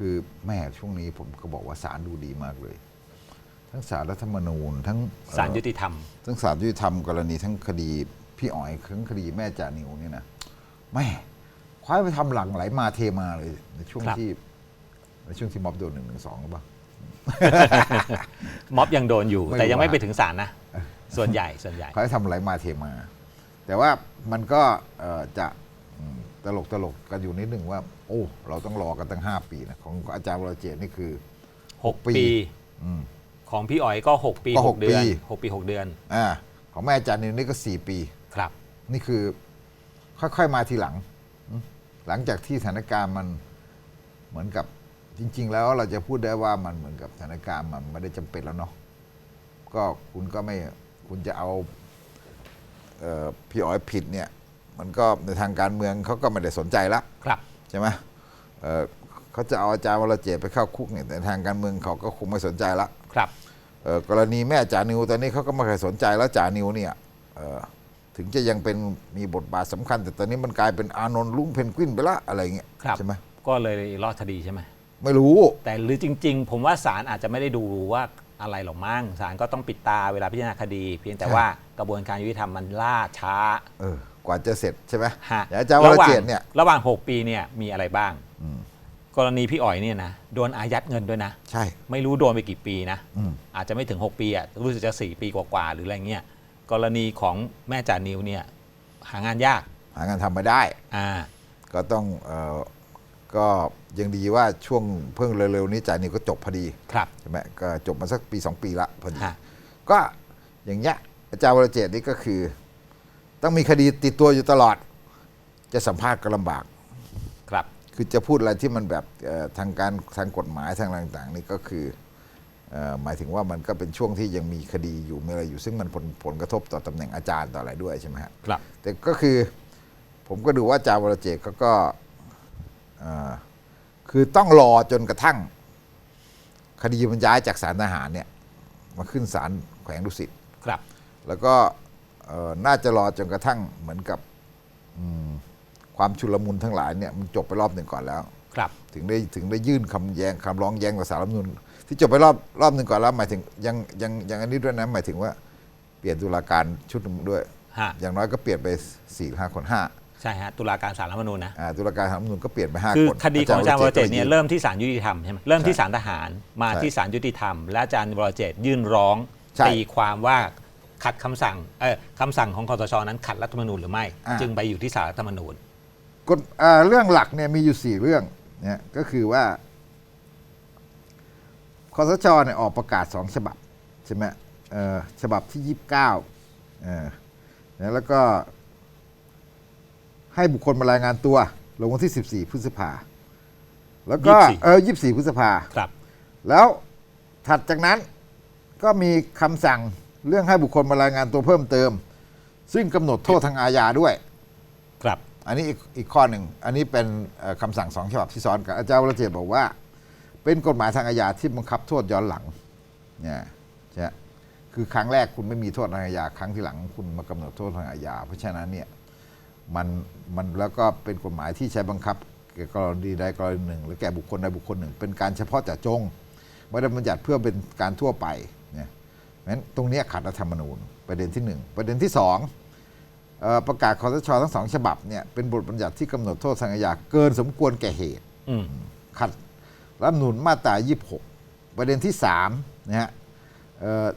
คือแม่ช่วงนี้ผมก็บอกว่าศาลดูดีมากเลย ทั้งศาลรัฐธรรมนูญ ทั้งศาลเอ่อยุติธรรม ทั้งศาลยุติธรรมกรณีทั้งคดีพี่อ๋อยทั้งคดีแม่จานิวเนี่ยนะแม่คว้าไปทำหลังไหลมาเทมาเลยในช่วงครับที่ในช่วงที่ม็อบโดนหนึ่งหนึ่งสองหรือเปล่าม็อบยังโดนอยู่ไม่แต่ยังไม่รู้ไปว่าถึงศาลนะ ส่วนใหญ่ส่วนใหญ่เขาให้ทำไหลมาเทมา แต่ว่ามันก็เอ่อจะอืม ตลกตลกกันอยู่นิดหนึ่งว่า โอ้ เราต้องรอกันตั้ง 5 ปีนะของอาจารย์วรเจตน์นี่คือ 6 ปี ปีอืม ของพี่อ๋อยก็ 6 ปีก็ห6กเดือนปี 6 ปี 6 เดือนอ่าของแม่อาจารย์นิวนี่ก็ 4 ปี ครับ นี่คือค่อยๆมาทีหลังอืมหลังจากที่สถานการณ์มันเหมือนกับจริง ๆ แล้วเราจะพูดได้ว่ามันเหมือนกับสถานการณ์มันไม่ได้จำเป็นแล้วเนาะก็คุณก็ไม่คุณจะเอาเอ่อพี่อ๋อยผิดเนี่ย มันก็ในทางการเมืองเขาก็ไม่ได้สนใจละครับใช่ไหมเอ่อเขาจะเอาอาจารย์วรเจตน์ไปเข้าคุกเนี่ยแต่ทางการเมืองเขาก็คงไม่สนใจละครับเอ่อกรณีแม่จ่านิวตอนนี้เขาก็ไม่เคยสนใจแล้วจ่านิวเนี่ยเอ่อถึงจะยังเป็นมีบทบาทสำคัญ แต่ตอนนี้มันกลายเป็นอานนท์ลุงเพนกวินไปละอะไรเงี้ยครับ ใช่ไหมก็เลยรอดคดีใช่ไหม ไม่รู้ แต่หรือจริง ๆ ผมว่าศาลอาจจะไม่ได้ดูว่าอะไรหรอกมั้งศาลก็ต้องปิดตาเวลาพิจารณาคดี เพียงแต่ใช่ ว่ากระบวนการยุติธรรมมันล่าช้า เออ กว่าจะเสร็จใช่ไหมฮะอย่างอาจารย์วรระหว่างเจตน์เนี่ยระหว่าง 6 ปีเนี่ยมีอะไรบ้าง อืมกรณีพี่อ๋อยเนี่ยนะโดนอายัดเงินด้วยนะ ใช่ ไม่รู้โดนไปกี่ปีนะ อืม อาจจะไม่ถึง 6 ปีอะรู้สึกจะ 4 ปีกว่าๆหรืออะไรเงี้ยกรณีของแม่จานิวเนี่ยหางานยากหางานทำไม่ได้ อ่าก็ต้องเอ่อก็ยังดีว่าช่วงเพิ่งเร็วๆนี้จ่านิวก็จบพอดีครับใช่ไหมก็จบมาสักปีสองปีละพอดี ฮะก็อย่างเงี้ยอาจารย์วรเจตน์นี่ก็คือ ต้องมีคดีติดตัวอยู่ตลอด จะสัมภาษณ์ก็ลำบากครับ คือจะพูดอะไรที่มันแบบเอ่อทางการทางกฎหมายทางอะไรต่างๆนี่ก็คือเอ่อหมายถึงว่ามันก็เป็นช่วงที่ยังมีคดีอยู่มีอะไรอยู่ ซึ่งมันผลผลกระทบต่อตำแหน่งอาจารย์ต่ออะไรด้วยใช่ไหมฮะครับ แต่ก็คือผมก็ดูว่าอาจารย์วรเจตน์เขาก็เอ่อคือต้องรอจนกระทั่ง คดีมันย้ายจากศาลทหารเนี่ยมาขึ้นศาลแขวงดุสิตครับ แล้วก็เอ่อ น่าจะรอจนกระทั่งเหมือนกับอืมความชุลมุนทั้งหลายเนี่ยมันจบไปรอบหนึ่งก่อนแล้วครับถึงได้ถึงได้ยื่นคำแย้งคำร้องแย้งต่อสารรัฐธรรมนูญที่จบไปรอบรอบหนึ่งก่อนแล้วหมายถึงยังยังยังอันนี้ด้วยนะหมายถึงว่าเปลี่ยนตุลาการชุดหนึ่งด้วย ฮะ อย่างน้อยก็เปลี่ยนไปสี่ห้าคนห้าใช่ฮะตุลาการศาลรัฐธรรมนูญนะอ่าตุลาการสารรัฐธรรมนูญก็เปลี่ยนไปห้าคือคนคดีของอาจารย์วรเจตน์เนี่ยก็ เริ่มที่ศาลยุติธรรมใช่ไหมเริ่มที่ใช่ศาลทหารมาใช่ที่ศาลยุติธรรม และอาจารย์วรเจตน์ยื่นร้องใช่ ตีความว่า ขัดคำสั่งเออคำสั่งของคอสชนั้นขัดรัฐธรรมนูญหรือไม่ อ่า จึงไปอยู่ที่ศาลรัฐธรรมนูญ กฎอ่าเรื่องหลักเนี่ยมีอยู่สี่เรื่องเนี่ยก็คือว่าคอสชเนี่ยออกประกาศสองฉบับ ใช่ไหมเอ่อฉบับที่ยี่สิบเก้าแล้วก็ ให้บุคคลมารายงานตัว ลงวันที่สิบสี่พฤษภา แล้วก็24 เออยี่สี่พฤษภา ครับ แล้วถัดจากนั้นก็มีคำสั่ง เรื่องให้บุคคลมารายงานตัวเพิ่มเติม ซึ่งกำหนดโทษทางอาญาด้วย ครับ อันนี้อีกอีกข้อหนึ่ง อันนี้เป็นเอ่อคำสั่งสองฉบับที่ซ้อนกันอาจารย์วรเจตน์บอกว่า เป็นกฎหมายทางอาญาที่บังคับโทษย้อนหลังเนี่ยใช่ไหมคือครั้งแรกคุณไม่มีโทษทางอาญาครั้งที่หลังคุณมากำหนดโทษทางอาญาเพราะฉะนั้นเนี่ยมันมันแล้วก็เป็นกฎหมายที่ใช้บังคับแก่กรณีใดกรณีหนึ่ง หรือแก่บุคคลใดบุคคลหนึ่ง เป็นการเฉพาะเจาะจงไม่ได้บัญญัติเพื่อเป็นการทั่วไปเนี่ย งั้นตรงเนี้ยขัดรัฐธรรมนูญประเด็นที่หนึ่งประเด็นที่สองเอ่อประกาศคอสชทั้งสองฉบับเนี่ยเป็นบทบัญญัติที่กำหนดโทษทางอาญาเกินสมควรแก่เหตุอืมขัดรัฐธรรมนูญมาตรา 26 ประเด็นที่3นะฮะเอ่อ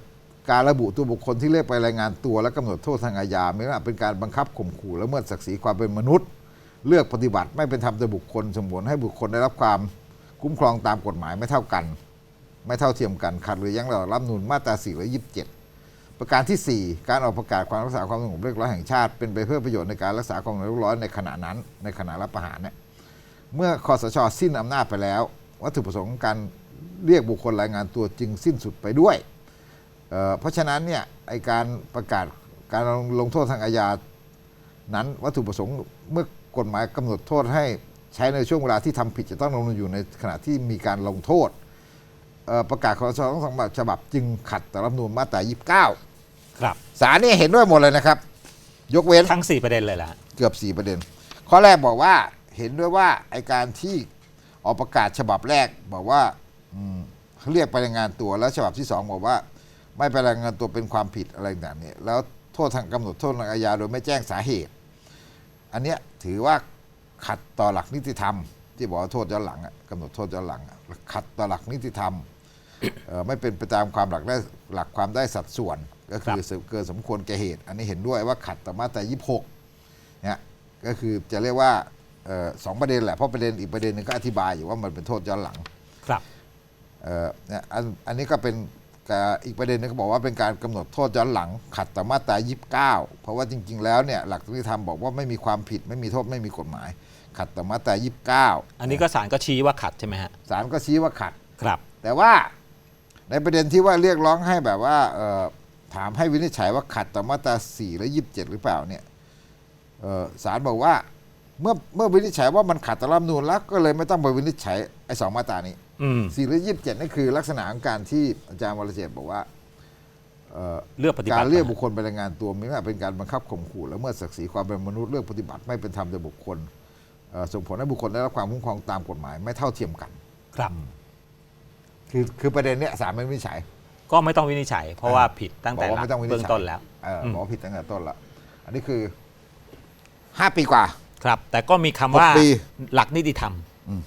การระบุตัวบุคคลที่เรียกไปรายงานตัว และกำหนดโทษทางอาญาไม่ว่าเป็นการบังคับข่มขู่และเมื่อศักดิ์ศรีความเป็นมนุษย์ เลือกปฏิบัติไม่เป็นธรรมต่อบุคคลสมผลให้บุคคลได้รับความคุ้มครองตามกฎหมายไม่เท่ากัน ไม่เท่าเทียมกันขัดหรือยั้งเรารัฐธรรมนูญมาตรา427 ประการที่ 4 การออกประกาศความรักษาความสงบเรียบร้อยแห่งชาติเป็นไปเพื่อประโยชน์ในการรักษาความสงบเรียบร้อยในขณะนั้น ในขณะรับประหารเนี่ยเมื่อคอสชสิ้นอำนาจไปแล้ว วัตถุประสงค์การเรียกบุคคลรายงานตัวจึงสิ้นสุดไปด้วยเเพราะฉะนั้นเนี่ยไอการประกาศการลงโทษทางอาญานั้นวัตถุประสงค์เมื่อกฎหมายกำหนดโทษให้ใช้ในช่วงเวลาที่ทำผิดจะต้องลงอยู่ในขณะที่มีการลงโทษ ประกาศคอสชทั้งสองฉบับจึงขัดต่อรัฐธรรมนูญมาตรา 29 ครับศาลเนี่ยเห็นด้วยหมดเลยนะครับ ยกเว้นทั้ง 4 ประเด็นเลยล่ะเกือบ 4 ประเด็น ข้อแรกบอกว่าเห็นด้วยว่าไอการที่ออกประกาศฉบับแรกบอกว่าอืมเรียกไปรายงานตัวแล้วฉบับที่สองบอกว่า ไม่ไปรายงานตัวเป็นความผิดอะไรต่างๆเนี่ยแล้วโทษทางกำหนดโทษทางอาญาโดยไม่แจ้งสาเหตุ อันเนี้ยถือว่าขัดต่อหลักนิติธรรม ที่บอกว่าโทษย้อนหลังอะกำหนดโทษย้อนหลังอะขัดต่อหลักนิติธรรมเอ่อ ไม่เป็นไปตามความหลักได้หลักความได้สัดส่วน ก็คือเกินสมควรแก่เหตุ อันนี้เห็นด้วยว่าขัดต่อมาตรา26เนี่ยก็คือจะเรียกว่าเอ่อสองประเด็นแหละเพราะประเด็นอีกประเด็นหนึงก็อธิบายอยู่ว่ามันเป็นโทษย้อนหลังครับเอ่อเนี่ยอันอันนี้ก็เป็นการอีกประเด็นหนึงก็บอกว่าเป็นการกำหนดโทษย้อนหลัง ขัดต่อมาตรา29 เพราะว่าจริง ๆ แล้วเนี่ยหลักนิติธรรมบอกว่าไม่มีความผิดไม่มีโทษไม่มีกฎหมาย ขัดต่อมาตรา29 อันนี้ก็ศาลก็ชี้ว่าขัดใช่ไหมฮะศาลก็ชี้ว่าขัดครับ แต่ว่า ในประเด็นที่ว่าเรียกร้องให้แบบว่าเอ่อถามให้วินิจฉัยว่าขัดต่อมาตรา 4 และ 27 หรือเปล่าเนี่ยเอ่อศาลบอกว่าเมื่อเมื่อวินิจฉัยว่ามันขัดต่อรัฐธรรมนูญแล้วก็เลยไม่ต้องไปวินิจฉัยไอ้สองมาตรานี้อืมสี่หรือยี่สิบเจ็ดนี่คือลักษณะของการที่อาจารย์วรเจตน์บอกว่าเอ่อเลือกปฏิบัติการเรียกบุคคลไปรายงานตัวมีว่าเป็นการบังคับข่มขู่และเมื่อศักดิ์ศรีความเป็นมนุษย์เลือกปฏิบัติไม่เป็นธรรมแด่บุคคลเอ่อส่งผลให้บุคคลได้รับความคุ้มครองตามกฎหมายไม่เท่าเทียมกัน ครับ คือคือประเด็นเนี้ยศาลไม่วินิจฉัย ก็ไม่ต้องวินิจฉัย เพราะว่าผิดตั้งบแต่อกว่าหลักไม่ต้องวินิจเบื้องฉัยต้นแล้ว เอออมบอกว่าผิดตั้งแต่ต้นละอันนี้คือห้าปีกว่า ครับ แต่ก็มีคำว่าหกปี หลักนิติธรรม อืม